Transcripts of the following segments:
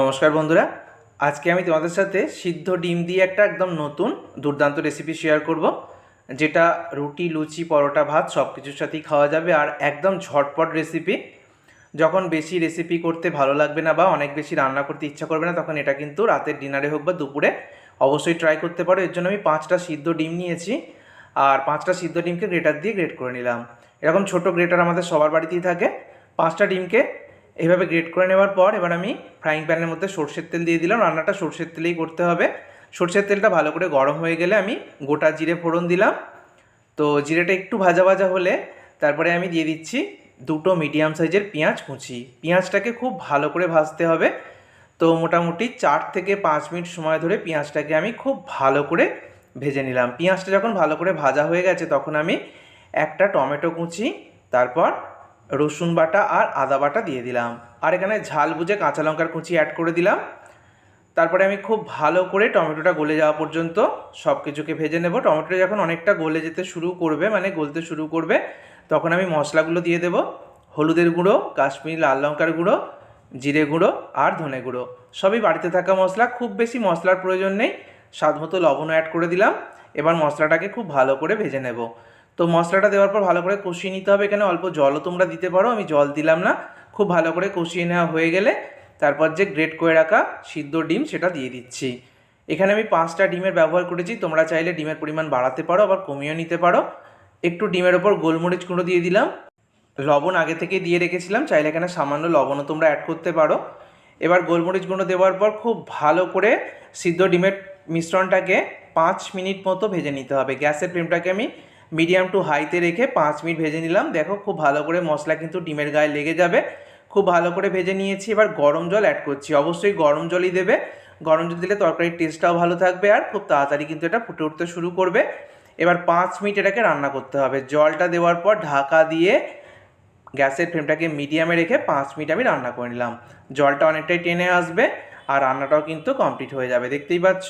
নমস্কার বন্ধুরা। আজকে আমি তোমাদের সাথে সিদ্ধ ডিম দিয়ে একটা একদম নতুন দুর্দান্ত রেসিপি শেয়ার করব, যেটা রুটি, লুচি, পরোটা, ভাত সব কিছুর সাথেই খাওয়া যাবে আর একদম ঝটপট রেসিপি যখন বেশি রেসিপি করতে ভালো লাগবে না বা অনেক বেশি রান্না করতে ইচ্ছা করবে না, তখন এটা কিন্তু রাতের ডিনারে হোক বা দুপুরে অবশ্যই ট্রাই করতে পারো। এর জন্য আমি পাঁচটা সিদ্ধ ডিম নিয়েছি আর পাঁচটা সিদ্ধ ডিমকে গ্রেটার দিয়ে গ্রেট করে নিলাম। এরকম ছোট গ্রেটার আমাদের সবার বাড়িতেই থাকে। পাঁচটা ডিমকে এইভাবে গ্রেট করে নেওয়ার পর এবার আমি ফ্রাইং প্যানের মধ্যে সর্ষের তেল দিয়ে দিলাম। রান্নাটা সর্ষের তেলেই করতে হবে। সর্ষের তেলটা ভালো করে গরম হয়ে গেলে আমি গোটা জিরে ফোড়ন দিলাম। তো জিরেটা একটু ভাজা ভাজা হলে তারপরে আমি দিয়ে দিচ্ছি দুটো মিডিয়াম সাইজের পেঁয়াজ কুচি। পেঁয়াজটাকে খুব ভালো করে ভাজতে হবে। তো মোটামুটি চার থেকে পাঁচ মিনিট সময় ধরে পেঁয়াজটাকে আমি খুব ভালো করে ভেজে নিলাম। পেঁয়াজটা যখন ভালো করে ভাজা হয়ে গেছে তখন আমি একটা টমেটো কুচি, তারপর রসুন বাটা আর আদা বাটা দিয়ে দিলাম। আর এখানে ঝাল বুঝে কাঁচা লঙ্কার কুচি অ্যাড করে দিলাম। তারপরে আমি খুব ভালো করে টমেটোটা গলে যাওয়া পর্যন্ত সব কিছুকে ভেজে নেব। টমেটোটা যখন অনেকটা গলে যেতে শুরু করবে মানে গলতে শুরু করবে, তখন আমি মশলাগুলো দিয়ে দেব। হলুদের গুঁড়ো, কাশ্মীরি লাল লঙ্কার গুঁড়ো, জিরে গুঁড়ো আর ধনে গুঁড়ো। সবই বাড়িতে থাকা মশলা, খুব বেশি মশলার প্রয়োজন নেই। স্বাদ মতো লবণও অ্যাড করে দিলাম। এবার মশলাটাকে খুব ভালো করে ভেজে নেব। তো মশলাটা দেওয়ার পর ভালো করে কষিয়ে নিতে হবে এখানে। অল্প জলও তোমরা দিতে পারো, আমি জল দিলাম না। খুব ভালো করে কষিয়ে নেওয়া হয়ে গেলে তারপর যে গ্রেট করে রাখা সিদ্ধ ডিম সেটা দিয়ে দিচ্ছি। এখানে আমি পাঁচটা ডিমের ব্যবহার করেছি, তোমরা চাইলে ডিমের পরিমাণ বাড়াতে পারো, আবার কমিয়েও নিতে পারো। একটু ডিমের ওপর গোলমরিচ গুঁড়ো দিয়ে দিলাম। লবণ আগে থেকে দিয়ে রেখেছিলাম, চাইলে এখানে সামান্য লবণও তোমরা অ্যাড করতে পারো। এবার গোলমরিচ গুঁড়ো দেওয়ার পর খুব ভালো করে সিদ্ধ ডিমের মিশ্রণটাকে পাঁচ মিনিট মতো ভেজে নিতে হবে। গ্যাসের ফ্লেমটাকে আমি মিডিয়াম টু হাইতে রেখে পাঁচ মিনিট ভেজে নিলাম। দেখো খুব ভালো করে মশলা কিন্তু ডিমের গায়ে লেগে যাবে। খুব ভালো করে ভেজে নিয়েছি। এবার গরম জল অ্যাড করছি। অবশ্যই গরম জলই দেবে। গরম জল দিলে তরকারির টেস্টটাও ভালো থাকবে আর খুব তাড়াতাড়ি কিন্তু এটা ফুটে উঠতে শুরু করবে। এবার পাঁচ মিনিট এটাকে রান্না করতে হবে। জলটা দেওয়ার পর ঢাকা দিয়ে গ্যাসের ফ্লেমটাকে মিডিয়ামে রেখে পাঁচ মিনিট আমি রান্না করে নিলাম। জলটা অনেকটাই টেনে আসবে আর রান্নাটাও কিন্তু কমপ্লিট হয়ে যাবে। দেখতেই পাচ্ছ?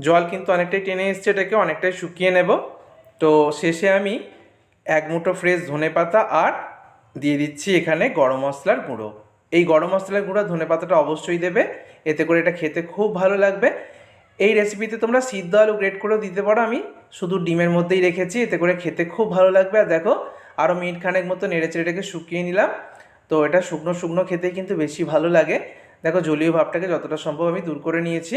জল কিন্তু অনেকটাই টেনে এসছে। এটাকে অনেকটাই শুকিয়ে নেব। তো শেষে আমি এক মুঠো ফ্রেশ ধনে পাতা আর দিয়ে দিচ্ছি এখানে গরম মশলার গুঁড়ো। এই গরম মশলার গুঁড়ো ধনে পাতাটা অবশ্যই দেবে, এতে করে এটা খেতে খুব ভালো লাগবে। এই রেসিপিতে তোমরা সিদ্ধ আলু গ্রেট করেও দিতে পারো, আমি শুধু ডিমের মধ্যেই রেখেছি, এতে করে খেতে খুব ভালো লাগবে। আর দেখো আরও মিনিট খানেক মতো নেড়ে চেড়েটাকে শুকিয়ে নিলাম। তো এটা শুকনো শুকনো খেতেই কিন্তু বেশি ভালো লাগে। দেখো, জলীয় ভাবটাকে যতটা সম্ভব আমি দূর করে নিয়েছি।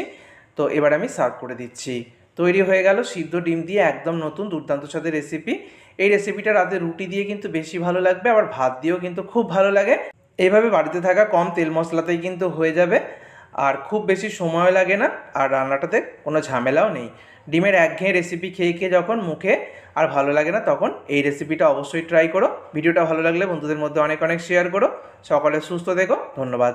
তো এবার আমি সার্ভ করে দিচ্ছি। তৈরি হয়ে গেল সিদ্ধ ডিম দিয়ে একদম নতুন দুর্দান্ত স্বাদের রেসিপি এই রেসিপিটা রাতে রুটি দিয়ে কিন্তু বেশি ভালো লাগবে, আবার ভাত দিয়েও কিন্তু খুব ভালো লাগে। এইভাবে বাড়িতে থাকা কম তেল মশলাতেই কিন্তু হয়ে যাবে, আর খুব বেশি সময় লাগে না, আর রান্নাটাতে কোনো ঝামেলাও নেই। ডিমের একঘেয়ে রেসিপি খেয়ে খেয়ে যখন মুখে আর ভালো লাগে না তখন এই রেসিপিটা অবশ্যই ট্রাই করো। ভিডিওটা ভালো লাগলে বন্ধুদের মধ্যে অনেক অনেক শেয়ার করো। সকলে সুস্থ দেখো ধন্যবাদ।